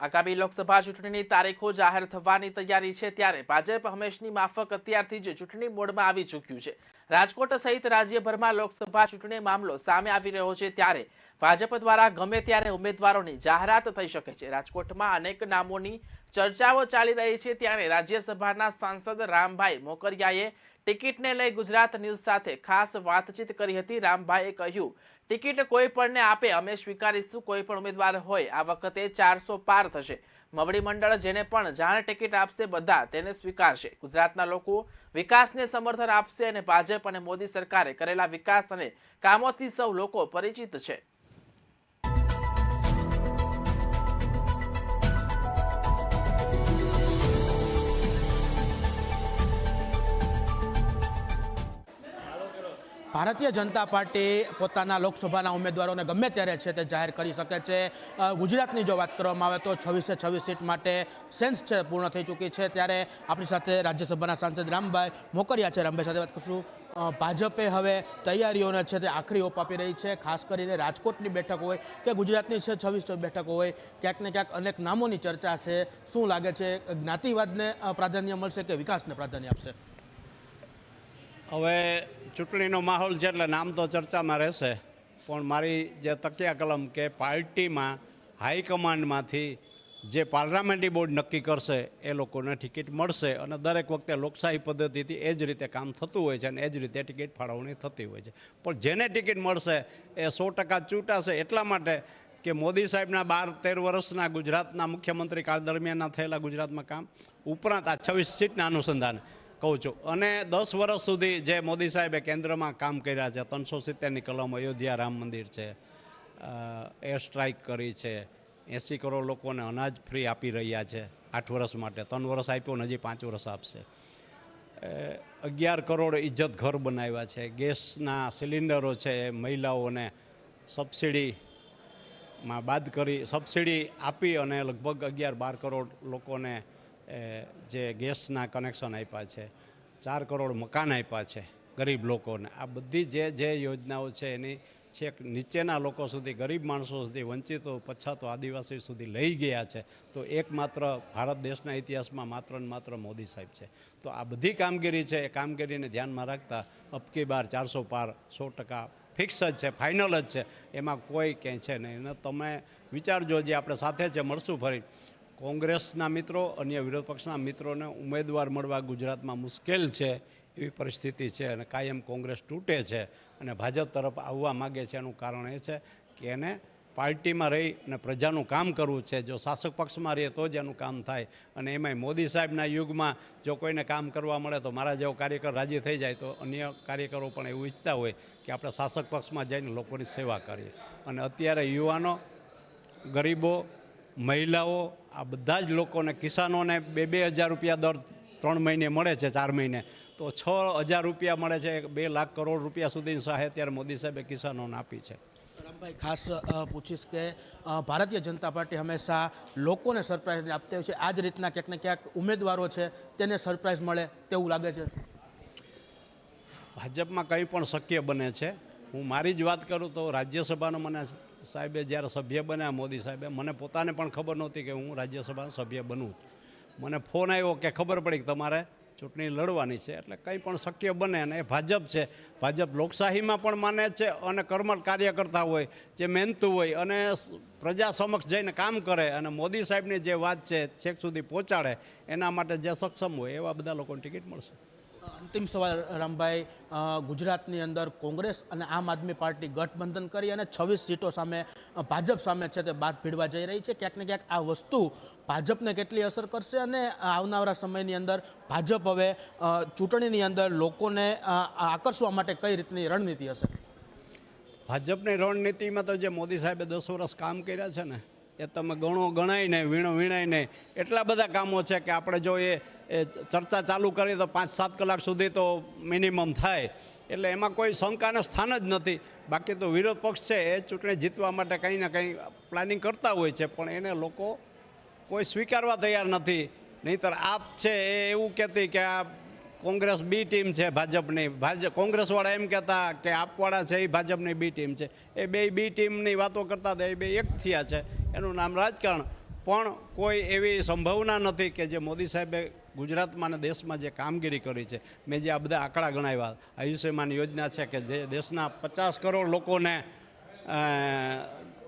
આગામી લોકસભા ચૂંટણીની તારીખો જાહેર થવાની તૈયારી છે ત્યારે ભાજપ હંમેશની માફક અત્યારથી જ ચૂંટણી મોડમાં આવી ચૂક્યું છે. રાજકોટ સહિત રાજ્યભરમાં લોકસભા ચૂંટણી મામલો સામે આવી રહ્યો છે ત્યારે ભાજપ દ્વારા ગમે ત્યારે ઉમેદવારોની જાહેરાત થઈ શકે છે. રાજકોટમાં અનેક નામોની ચર્ચાઓ ચાલી રહી છે ત્યારે રાજ્યસભાના સાંસદ રામભાઈ મોકરિયાએ ટિકિટને લઈ ગુજરાત ન્યૂઝ સાથે ખાસ વાતચીત કરી હતી. રામભાઈએ કહ્યું ટિકિટ કોઈ પણને આપે, અમે સ્વીકારીશું, કોઈ પણ ઉમેદવાર હોય, આ વખતે ચારસો પાર થશે. મવડી મંડળ જેને પણ જાણ ટિકિટ આપશે બધા, તેને સ્વીકારશે. ગુજરાતના લોકો વિકાસને સમર્થન આપશે અને ભાજપ અને મોદી સરકારે કરેલા વિકાસ અને કામોથી સૌ લોકો પરિચિત છે. ભારતીય જનતા પાર્ટી પોતાના લોકસભાના ઉમેદવારોને ગમે ત્યારે છે તે જાહેર કરી શકે છે. ગુજરાતની જો વાત કરવામાં આવે તો છવ્વીસે છવ્વીસ સીટ માટે સેન્સ છે, પૂર્ણ થઈ ચૂકી છે. ત્યારે આપણી સાથે રાજ્યસભાના સાંસદ રામભાઈ મોકરિયા છે. રામભાઈ, સાથે વાત કરશું. ભાજપે હવે તૈયારીઓને છે તે આખરી ઓપ આપી રહી છે. ખાસ કરીને રાજકોટની બેઠક હોય કે ગુજરાતની છે છવ્વીસ બેઠક હોય, ક્યાંક ને ક્યાંક અનેક નામોની ચર્ચા છે. શું લાગે છે? જ્ઞાતિવાદને પ્રાધાન્ય મળશે કે વિકાસને પ્રાધાન્ય આપશે? હવે ચૂંટણીનો માહોલ છે એટલે નામ તો ચર્ચામાં રહેશે. પણ મારી જે તકિયા કલમ કે પાર્ટીમાં હાઈકમાન્ડમાંથી જે પાર્લામેન્ટરી બોર્ડ નક્કી કરશે, એ લોકોને ટિકિટ મળશે અને દરેક વખતે લોકશાહી પદ્ધતિથી એ જ રીતે કામ થતું હોય છે અને એ જ રીતે ટિકિટ ફાળવણી થતી હોય છે. પણ જેને ટિકિટ મળશે, એ સો ટકા ચૂંટાશે એટલા માટે કે મોદી સાહેબના બાર તેર વર્ષના ગુજરાતના મુખ્યમંત્રી કાળ દરમિયાનના થયેલા ગુજરાતમાં કામ ઉપરાંત આ છવ્વીસ સીટના અનુસંધાને. કહું છું. અને દસ વર્ષ સુધી જે મોદી સાહેબે કેન્દ્રમાં કામ કર્યા છે, ત્રણસો સિત્તેરની કલમ અયોધ્યા રામ મંદિર છે એર સ્ટ્રાઇક કરી છે, એંસી કરોડ લોકોને અનાજ ફ્રી આપી રહ્યા છે, આઠ વર્ષ માટે. ત્રણ વર્ષ આપ્યો ને હજી પાંચ વર્ષ આપશે. અગિયાર કરોડ ઇજ્જત ઘર બનાવ્યા છે. ગેસના સિલિન્ડરો છે મહિલાઓને સબસિડીમાં બાદ કરી, સબસિડી આપી અને લગભગ અગિયાર બાર કરોડ લોકોને જે ગેસના કનેક્શન આપ્યા છે, ચાર કરોડ મકાન આપ્યા છે ગરીબ લોકોને. આ બધી જે જે યોજનાઓ છે, એની છેક નીચેના લોકો સુધી, ગરીબ માણસો સુધી, વંચિતો, પછાતો આદિવાસી સુધી લઈ ગયા છે. તો એકમાત્ર ભારત દેશના ઇતિહાસમાં માત્ર ને માત્ર મોદી સાહેબ છે. તો આ બધી કામગીરી છે, એ કામગીરીને ધ્યાનમાં રાખતા અબકી બાર ચારસો પાર સો ટકા ફિક્સ જ છે, ફાઇનલ જ છે. એમાં કોઈ ક્યાંય છે નહીં. અને તમે વિચારજો, જે આપણે સાથે છે મળશું ફરી. કોંગ્રેસના મિત્રો અન્ય વિરોધ પક્ષના મિત્રોને ઉમેદવાર મળવા ગુજરાતમાં મુશ્કેલ છે એવી પરિસ્થિતિ છે અને કાયમ કોંગ્રેસ તૂટે છે અને ભાજપ તરફ આવવા માગે છે એનું કારણ એ છે કે એને પાર્ટીમાં રહી અને પ્રજાનું કામ કરવું છે. જો શાસક પક્ષમાં રહીએ તો જ એનું કામ થાય. અને એમાંય મોદી સાહેબના યુગમાં જો કોઈને કામ કરવા મળે તો મારા જેવો કાર્યકર રાજી થઈ જાય. તો અન્ય કાર્યકરો પણ એવું ઈચ્છતા હોય કે આપણે શાસક પક્ષમાં જઈને લોકોની સેવા કરીએ. અને અત્યારે યુવાનો, ગરીબો, મહિલાઓ આ બધા જ લોકોને કિસાનોને બે બે હજાર રૂપિયા દર ત્રણ મહિને મળે છે ચાર મહિને. તો છ હજાર રૂપિયા મળે છે બે લાખ કરોડ રૂપિયા સુધીની સહાય અત્યારે મોદી સાહેબે કિસાનોને આપી છે. રામભાઈ ખાસ પૂછીશ કે ભારતીય જનતા પાર્ટી હંમેશા લોકોને સરપ્રાઈઝ આપતી હોય છે. આ જ રીતના ક્યાંક ને ક્યાંક ઉમેદવારો છે તેને સરપ્રાઈઝ મળે તેવું લાગે છે. ભાજપમાં કંઈ પણ શક્ય બને છે હું મારી જ વાત કરું તો રાજ્યસભાનો મને સાહેબે જ્યારે સભ્ય બન્યા, મોદી સાહેબે, મને પોતાને પણ ખબર નહોતી કે હું રાજ્યસભા સભ્ય બનું મને ફોન આવ્યો કે ખબર પડી કે તમારે ચૂંટણી લડવાની છે, એટલે કંઈ પણ શક્ય બને અને એ ભાજપ છે. ભાજપ લોકશાહીમાં પણ માને છે અને કર્મઠ કાર્યકર્તા હોય, જે મહેનતું હોય અને પ્રજા સમક્ષ જઈને કામ કરે અને મોદી સાહેબની જે વાત છે, છેક સુધી પહોંચાડે, એના માટે જે સક્ષમ હોય એવા બધા લોકોને ટિકિટ મળશે. અંતિમ સવાલ રામભાઈ ગુજરાતની અંદર કોંગ્રેસ અને આમ આદમી પાર્ટી ગઠબંધન કરી અને છવ્વીસ સીટો સામે ભાજપ સામે છે તે બાદ ભીડવા જઈ રહી છે. ક્યાંક ને ક્યાંક આ વસ્તુ ભાજપને કેટલી અસર કરશે અને આવનારા સમયની અંદર ભાજપ હવે ચૂંટણીની અંદર લોકોને આકર્ષવા માટે કઈ રીતની રણનીતિ હશે? ભાજપની રણનીતિમાં તો જે મોદી સાહેબે દસ વર્ષ કામ કર્યા છે ને એ તમે ગણો ગણાય નહીં, વીણો વીણાય નહીં. એટલા બધા કામો છે કે આપણે જો એ ચર્ચા ચાલુ કરીએ તો પાંચ સાત કલાક સુધી તો મિનિમમ થાય. એટલે એમાં કોઈ શંકાને સ્થાન જ નથી. બાકી તો વિરોધ પક્ષ છે, એ ચૂંટણી જીતવા માટે કંઈ ને કંઈ પ્લાનિંગ કરતા હોય છે, પણ એને લોકો કોઈ સ્વીકારવા તૈયાર નથી. નહીંતર આપ છે એ એવું કહેતી કે આ કોંગ્રેસ બી ટીમ છે ભાજપની. ભાજપ કોંગ્રેસવાળા એમ કહેતા કે આપવાળા છે એ ભાજપની બી ટીમ છે. એ બે બી ટીમની વાતો કરતા હતા, એ બે એક થયા છે. એનું નામ રાજકારણ. પણ કોઈ એવી સંભાવના નથી કે જે મોદી સાહેબે ગુજરાતમાં અને દેશમાં જે કામગીરી કરી છે. મેં જે આ બધા આંકડા ગણાવ્યા, આયુષ્યમાન યોજના છે કે જે દેશના પચાસ કરોડ લોકોને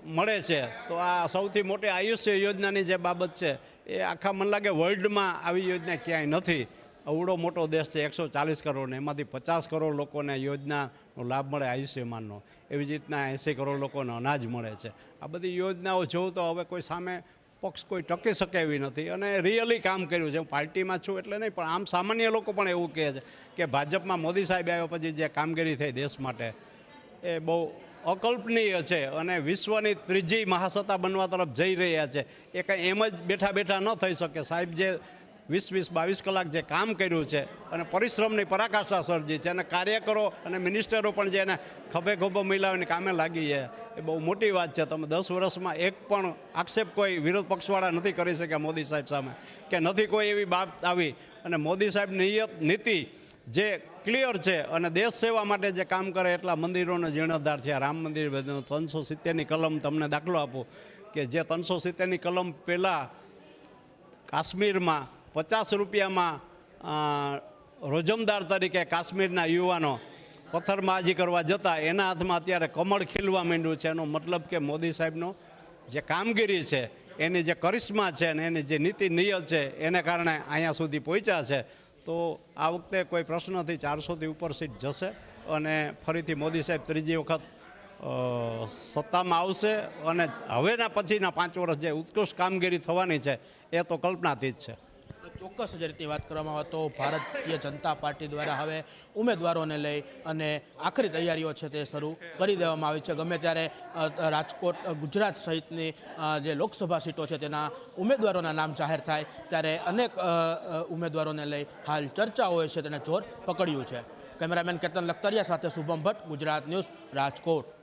મળે છે, તો આ સૌથી મોટી આયુષ્ય યોજનાની જે બાબત છે, એ આખા મને લાગે વર્લ્ડમાં આવી યોજના ક્યાંય નથી. અવડો મોટો દેશ છે એકસો ચાલીસ કરોડને એમાંથી પચાસ કરોડ લોકોને યોજનાનો લાભ મળે આયુષ્યમાનનો. એવી રીતના એંસી કરોડ લોકોને અનાજ મળે છે. આ બધી યોજનાઓ જોઉં તો હવે કોઈ સામે પક્ષ કોઈ ટકી શકે એવી નથી અને રિયલી કામ કર્યું છે. હું પાર્ટીમાં છું એટલે નહીં, પણ આમ સામાન્ય લોકો પણ એવું કહે છે કે ભાજપમાં મોદી સાહેબ આવ્યા પછી જે કામગીરી થઈ દેશ માટે, એ બહુ અકલ્પનીય છે અને વિશ્વની ત્રીજી મહાસત્તા બનવા તરફ જઈ રહ્યા છે. એ કંઈ એમ જ બેઠા બેઠા ન થઈ શકે. સાહેબ જે વીસ વીસ બાવીસ કલાક જે કામ કર્યું છે અને પરિશ્રમની પરાકાષ્ઠા સર્જી છે અને કાર્યકરો અને મિનિસ્ટરો પણ જે એને ખભે ખભો મિલાવીને કામે લાગી છે. એ બહુ મોટી વાત છે. તમે દસ વર્ષમાં એક પણ આક્ષેપ કોઈ વિરોધ પક્ષવાળા નથી કરી શક્યા મોદી સાહેબ સામે. કે નથી કોઈ એવી બાબત આવી. અને મોદી સાહેબ નિયત નીતિ જે ક્લિયર છે અને દેશ સેવા માટે જે કામ કરે એટલા મંદિરોનો જીર્ણોદ્ધાર છે. રામ મંદિર ત્રણસો સિત્તેરની કલમ તમને દાખલો આપું કે જે ત્રણસો સિત્તેરની કલમ પહેલાં કાશ્મીરમાં પચાસ રૂપિયામાં રોજમદાર તરીકે કાશ્મીરના યુવાનો પથ્થરબાજી કરવા જતા, એના હાથમાં અત્યારે કમળ ખીલવા માંડ્યું છે. એનો મતલબ કે મોદી સાહેબનો જે કામગીરી છે, એની જે કરિશ્મા છે અને એની જે નીતિ નિયત છે, એને કારણે અહીંયા સુધી પહોંચ્યા છે. તો આ વખતે કોઈ પ્રશ્ન નથી ચારસોથી ઉપર સીટ જશે અને ફરીથી મોદી સાહેબ ત્રીજી વખત સત્તામાં આવશે અને હવેના પછીના પાંચ વર્ષ જે ઉત્કૃષ્ટ કામગીરી થવાની છે, એ તો કલ્પનાથી જ છે. ચોક્કસ જ રીતની વાત કરવામાં આવે તો ભારતીય જનતા પાર્ટી દ્વારા હવે ઉમેદવારોને લઈ અને આખરી તૈયારીઓ છે તે શરૂ કરી દેવામાં આવી છે. ગમે ત્યારે રાજકોટ ગુજરાત સહિતની જે લોકસભા સીટો છે તેના ઉમેદવારોના નામ જાહેર થાય ત્યારે અનેક ઉમેદવારોને લઈ હાલ ચર્ચાઓ છે તેને જોર પકડ્યું છે. કેમેરામેન કેતન લખતરિયા સાથે શુભમ ભટ્ટ, ગુજરાત ન્યૂઝ રાજકોટ.